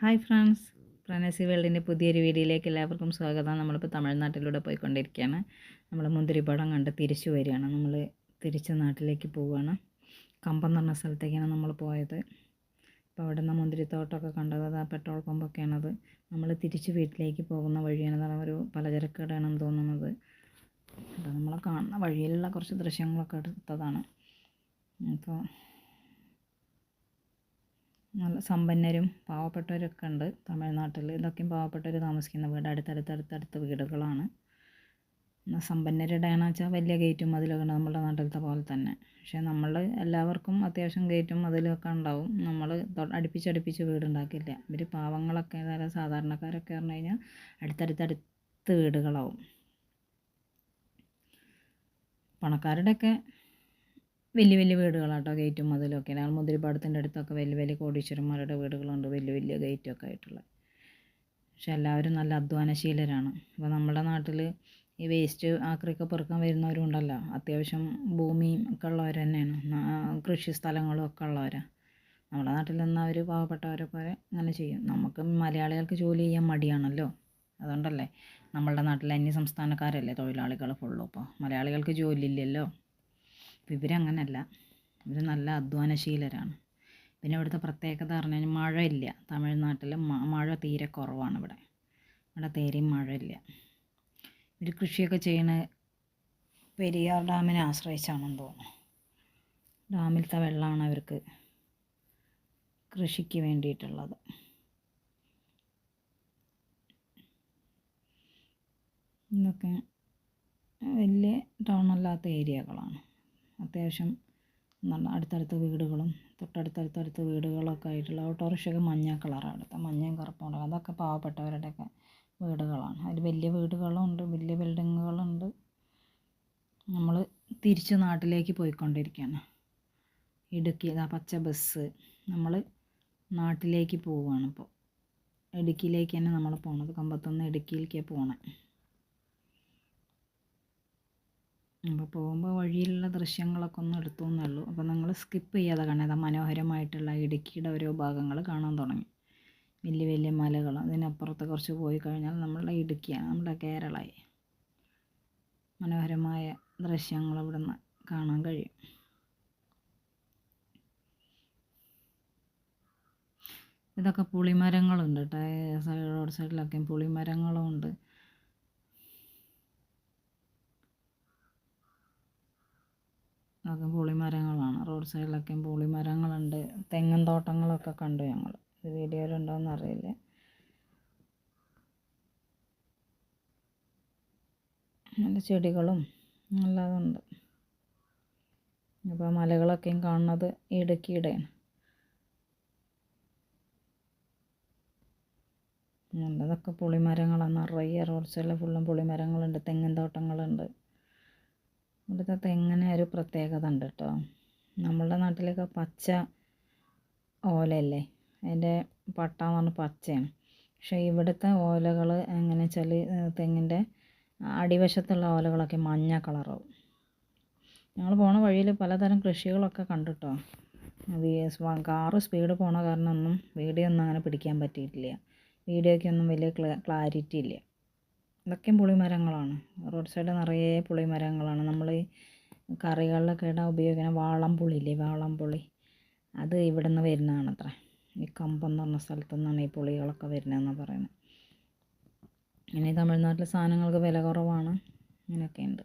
Hi friends. പ്രണസി വേൾഡിന്റെ പുതിയൊരു വീഡിയോയിലേക്ക് എല്ലാവർക്കും സ്വാഗതം. നമ്മളിപ്പോൾ തമിഴ്നാട്ടിലൂടെ പോയിക്കൊണ്ടിരിക്കുകയാണ്. നമ്മൾ മുന്തിരിപ്പടം കണ്ട് തിരിച്ചു വരികയാണ്. നമ്മൾ തിരിച്ച് നാട്ടിലേക്ക് പോവുകയാണ്. കമ്പം എന്ന് പറഞ്ഞ സ്ഥലത്തേക്കാണ് നമ്മൾ പോയത്. അപ്പോൾ അവിടെ നിന്ന് മുന്തിരിത്തോട്ടമൊക്കെ കണ്ടത് അത് ആ പെട്രോൾ പമ്പൊക്കെയാണത്. നമ്മൾ തിരിച്ച് വീട്ടിലേക്ക് പോകുന്ന വഴിയാണ്. അതാണ് ഒരു പലചരക്ക് കടയാണെന്ന് തോന്നുന്നത്. അപ്പോൾ നമ്മൾ കാണുന്ന വഴിയിലുള്ള കുറച്ച് ദൃശ്യങ്ങളൊക്കെ എടുത്തതാണ്. അപ്പോൾ നല്ല സമ്പന്നരും പാവപ്പെട്ടവരൊക്കെ ഉണ്ട് തമിഴ്നാട്ടിൽ ഇതൊക്കെയും പാവപ്പെട്ടവർ താമസിക്കുന്ന വീട്. അടുത്തടുത്തടുത്തടുത്ത വീടുകളാണ്. എന്നാൽ സമ്പന്നരുടെയാണെന്ന് വെച്ചാൽ വലിയ ഗേറ്റും മതിലൊക്കെ നമ്മുടെ നാട്ടിലത്തെ പോലെ തന്നെ. പക്ഷേ നമ്മൾ എല്ലാവർക്കും അത്യാവശ്യം ഗേറ്റും മതിലൊക്കെ ഉണ്ടാവും. നമ്മൾ അടുപ്പിച്ചടുപ്പിച്ച് വീടുണ്ടാക്കില്ല. ഇവർ പാവങ്ങളൊക്കെ അതായത് സാധാരണക്കാരൊക്കെ പറഞ്ഞു കഴിഞ്ഞാൽ അടുത്തടുത്തടുത്ത് വീടുകളാവും. പണക്കാരുടെയൊക്കെ വലിയ വലിയ വീടുകളാട്ടോ ഗേറ്റും മതിലൊക്കെ. ഞങ്ങൾ മുന്തിരിപ്പാടത്തിന്റെ അടുത്തൊക്കെ വലിയ വലിയ കോടീശ്വരന്മാരുടെ വീടുകളുണ്ട് വലിയ വലിയ ഗേറ്റൊക്കെ ആയിട്ടുള്ള. പക്ഷെ എല്ലാവരും നല്ല അധ്വാനശീലരാണ്. അപ്പോൾ നമ്മുടെ നാട്ടിൽ ഈ വേസ്റ്റ് ആക്രിയൊക്കെ പെറുക്കാൻ വരുന്നവരും ഉണ്ടല്ലോ അത്യാവശ്യം ഭൂമിയും ഒക്കെ ഉള്ളവർ തന്നെയാണ്. കൃഷി സ്ഥലങ്ങളും ഒക്കെ ഉള്ളവരാണ് നമ്മുടെ നാട്ടിൽ നിന്ന് അവർ പാവപ്പെട്ടവരെ പോലെ അങ്ങനെ ചെയ്യും. നമുക്ക് മലയാളികൾക്ക് ജോലി ചെയ്യാൻ മടിയാണല്ലോ. അതുകൊണ്ടല്ലേ നമ്മളുടെ നാട്ടിലെ അന്യ സംസ്ഥാനക്കാരല്ലേ തൊഴിലാളികൾ ഫുള്ളൂ. ഇപ്പോൾ മലയാളികൾക്ക് ജോലി ഇല്ലല്ലോ. അപ്പോൾ ഇവരങ്ങനല്ല. ഇവർ നല്ല അധ്വാനശീലരാണ്. പിന്നെ ഇവിടുത്തെ പ്രത്യേകത പറഞ്ഞു കഴിഞ്ഞാൽ മഴയില്ല. തമിഴ്നാട്ടിൽ മഴ തീരെ കുറവാണ് ഇവിടെ. ഇവിടെ തീരെയും മഴയില്ല. ഇവർ കൃഷിയൊക്കെ ചെയ്യണ പെരിയാർ ഡാമിനെ ആശ്രയിച്ചാണെന്ന് തോന്നുന്നു. ഡാമിലത്തെ വെള്ളമാണ് അവർക്ക് കൃഷിക്ക് വേണ്ടിയിട്ടുള്ളത്. ഇതൊക്കെ വലിയ ടൗണല്ലാത്ത ഏരിയകളാണ്. അത്യാവശ്യം നല്ല അടുത്തടുത്ത വീടുകളും തൊട്ടടുത്തടുത്തടുത്ത വീടുകളൊക്കെ ആയിട്ടുള്ള ഓട്ടോറിക്ഷയൊക്കെ മഞ്ഞ കളറാണ്. അടുത്ത മഞ്ഞയും കറുപ്പും അതൊക്കെ പാവപ്പെട്ടവരുടെയൊക്കെ വീടുകളാണ്. അതിൽ വലിയ വീടുകളുണ്ട് വലിയ ബിൽഡിങ്ങുകളുണ്ട്. നമ്മൾ തിരിച്ച് നാട്ടിലേക്ക് പോയിക്കൊണ്ടിരിക്കുകയാണ്. ഇടുക്കി ആ പച്ച ബസ്. നമ്മൾ നാട്ടിലേക്ക് പോവുകയാണ് ഇപ്പോൾ ഇടുക്കിയിലേക്ക് തന്നെ നമ്മൾ പോണത്. കമ്പത്തുനിന്ന് ഇടുക്കിയിലേക്കാണ് പോകണേ അപ്പോൾ പോകുമ്പോൾ വഴിയിലുള്ള ദൃശ്യങ്ങളൊക്കെ ഒന്ന് എടുത്തു എന്നുള്ളൂ അപ്പോൾ നിങ്ങൾ സ്കിപ്പ് ചെയ്യാതെ കാണാം മനോഹരമായിട്ടുള്ള ഇടുക്കിയുടെ ഓരോ ഭാഗങ്ങൾ കാണാൻ തുടങ്ങി. വലിയ വലിയ മലകൾ. അതിനപ്പുറത്ത് കുറച്ച് പോയി കഴിഞ്ഞാൽ നമ്മളുടെ ഇടുക്കിയാണ്. നമ്മുടെ കേരളമായി മനോഹരമായ ദൃശ്യങ്ങൾ ഇവിടെ നിന്ന് കാണാൻ കഴിയും. ഇതൊക്കെ പുളിമരങ്ങളുണ്ട് കേട്ടോ റോഡ് സൈഡിലൊക്കെ പുളിമരങ്ങളും അതൊക്കെ പുളിമരങ്ങളാണ്. റോഡ് സൈഡിലൊക്കെ പുളിമരങ്ങളുണ്ട്. തെങ്ങും തോട്ടങ്ങളൊക്കെ കണ്ടു ഞങ്ങൾ. ഇത് വീഡിയോയിലുണ്ടോയെന്ന് അറിയില്ല. നല്ല ചെടികളും നല്ലതുണ്ട്. അപ്പോൾ മലകളൊക്കെയും കാണുന്നത് ഇടുക്കിയുടെയാണ് നല്ലതൊക്കെ പുളിമരങ്ങളാണ്. നിറയെ റോഡ് സൈഡിൽ ഫുള്ളും പുളിമരങ്ങളുണ്ട്. തെങ്ങിൻ തോട്ടങ്ങളുണ്ട്. ഇവിടുത്തെ തെങ്ങിന് ഒരു പ്രത്യേകത ഉണ്ട് കേട്ടോ നമ്മളുടെ നാട്ടിലൊക്കെ പച്ച ഓലയല്ലേ? അതിന്റെ പട്ട എന്ന് പറഞ്ഞാൽ പച്ചയാണ്. പക്ഷേ ഇവിടുത്തെ ഓലകൾ എങ്ങനെ വെച്ചാൽ തെങ്ങിന്റെ അടിവശത്തുള്ള ഓലകളൊക്കെ മഞ്ഞ കളറാവും. ഞങ്ങൾ പോണ വഴിയിൽ പലതരം കൃഷികളൊക്കെ കണ്ടു കേട്ടോ കാറ് സ്പീഡ് പോണ കാരണം ഒന്നും വീഡിയോ ഒന്നും അങ്ങനെ പിടിക്കാൻ പറ്റിയിട്ടില്ല. വീഡിയോയ്ക്കൊന്നും വലിയ ക്ലാരിറ്റി ഇല്ല. ഇതൊക്കെയും പുളിമരങ്ങളാണ്. റോഡ് സൈഡ് നിറയെ പുളിമരങ്ങളാണ്. നമ്മൾ കറികളിലൊക്കെ ഇടാൻ ഉപയോഗിക്കുന്ന വാളംപുളിയില്ലേ വാളംപുളി അത് ഇവിടെ നിന്ന് വരുന്നതാണ് അത്ര ഈ കമ്പം എന്ന് പറഞ്ഞ സ്ഥലത്തു നിന്നാണ് ഈ പുളികളൊക്കെ വരുന്നതെന്നാണ് പറയുന്നത് ഇനി തമിഴ്നാട്ടിലെ സാധനങ്ങൾക്ക് വില കുറവാണ്. അങ്ങനെയൊക്കെ ഉണ്ട്.